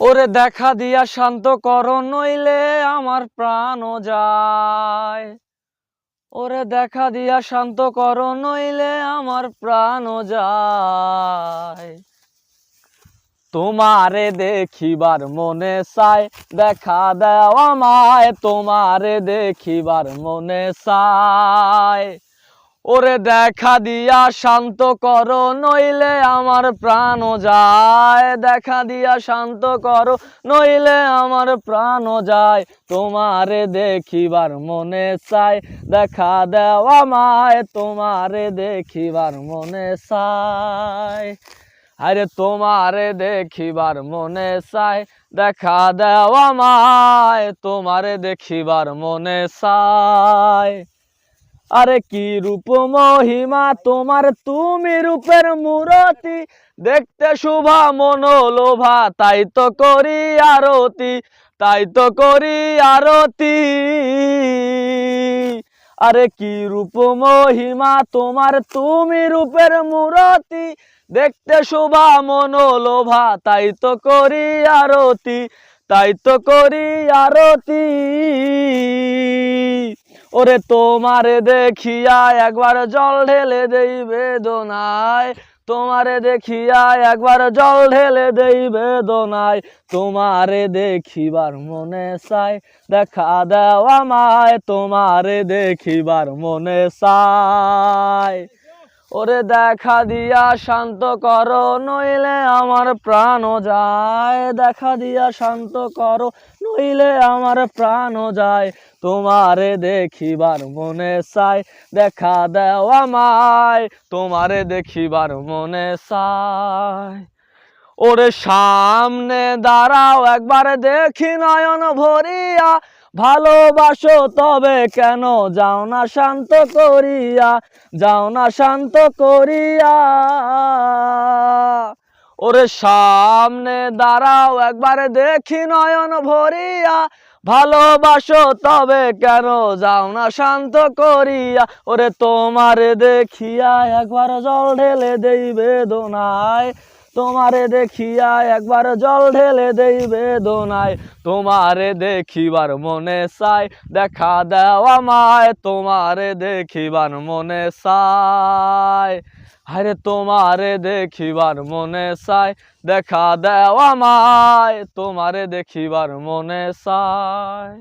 ওরে দেখা দিয়া শান্ত কর, নইলে আমার প্রাণ যায়। ওরে দেখা দিয়া শান্ত কর, নইলে আমার প্রাণ যায়। তোমারে দেখিবার মনে চায় দেখা দাও আমায়, তোমারে দেখিবার মনে চায় ওরে দেখা দিয়া শান্ত করো, নইলে আমার প্রাণ যায়। দেখা দিয়া শান্ত করো, নইলে আমার প্রাণ যায়। তোমারে দেখিবার মনে চায় দেখা দাও আমায় তোমারে দেখিবার মনে চায় আরে তোমারে দেখিবার মনে চায় দেখা দাও মায়, তোমারে দেখিবার মনে চায় আরে কি রূপ মহিমা তোমার? তুমি রূপের মূরতি। দেখতে শুভা মনোলোভা, তাই তো করি আরতি, তাই তো করি আরতি। আরে কি রূপ মহিমা তোমার? তুমি রূপের মূরতি। দেখতে শোভা মনোলোভা, তাই তো করি আরতি, তাই তো করি আরতি। ওরে তোমারে দেখিয়া একবার জল ঢেলে দেই বেদনায়। তোমারে দেখিয়া একবার জল ঢেলে দেই বেদনায়। তোমারে দেখিবার মনে চাই, দেখা দেওয়া মায় তোমারে দেখিবার মনে চায় ওরে দেখা দিয়া শান্ত করো, নইলে আমার প্রাণ যায়। দেখা দিয়া শান্ত করো, নইলে আমার প্রাণ যায়। তোমারে দেখিবার মনে চাই, দেখা দেওয়া মায় তোমারে দেখিবার মনে চায় ওরে সামনে দাঁড়াও, একবার দেখি নয়ন ভরিয়া। ভালোবাসো তবে কেন যাও না শান্ত করিয়া, যাও না শান্ত করিয়া। ওরে সামনে দাঁড়াও, একবার দেখি নয়ন ভরিয়া। ভালোবাসো তবে কেন যাও না শান্ত করিয়া। ওরে তোমারে দেখিয়া একবার জল ঢেলে দেই বেদনায়। তোমারে দেখিয়া একবার জল ঢেলে দেই বেদনায়। তোমারে দেখিবার মনে চায় দেখা দাও আমায়, তোমারে দেখিবার মনে চায় আরে তোমারে দেখিবার মনে চায় দেখা দাও আমায়, তোমারে দেখিবার মনে চায়